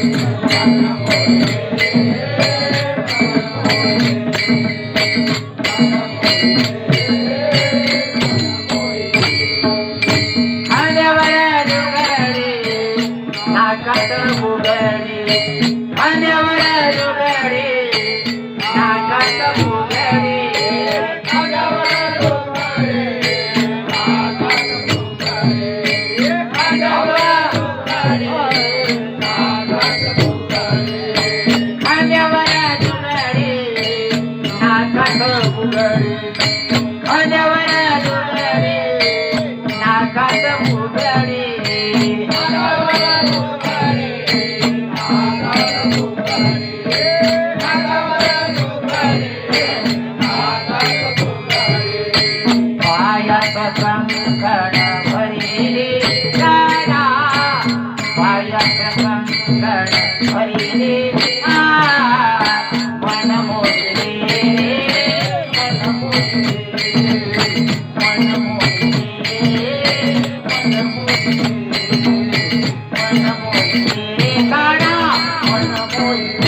I got the boogie. Thank you.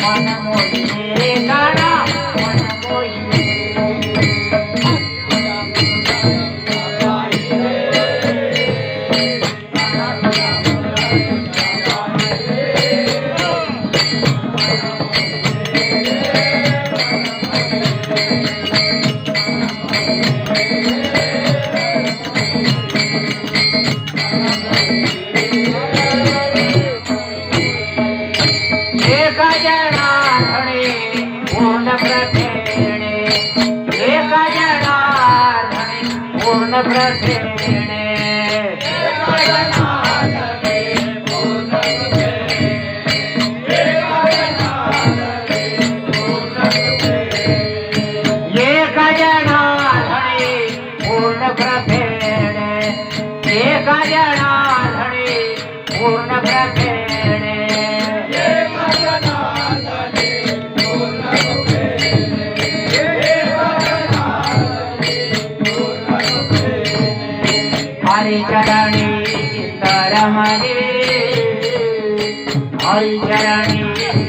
মনে মনে गजनाथ पूर्ण प्रसिद्धीने पूर्ण प्रभे আমারে। হয় জানি।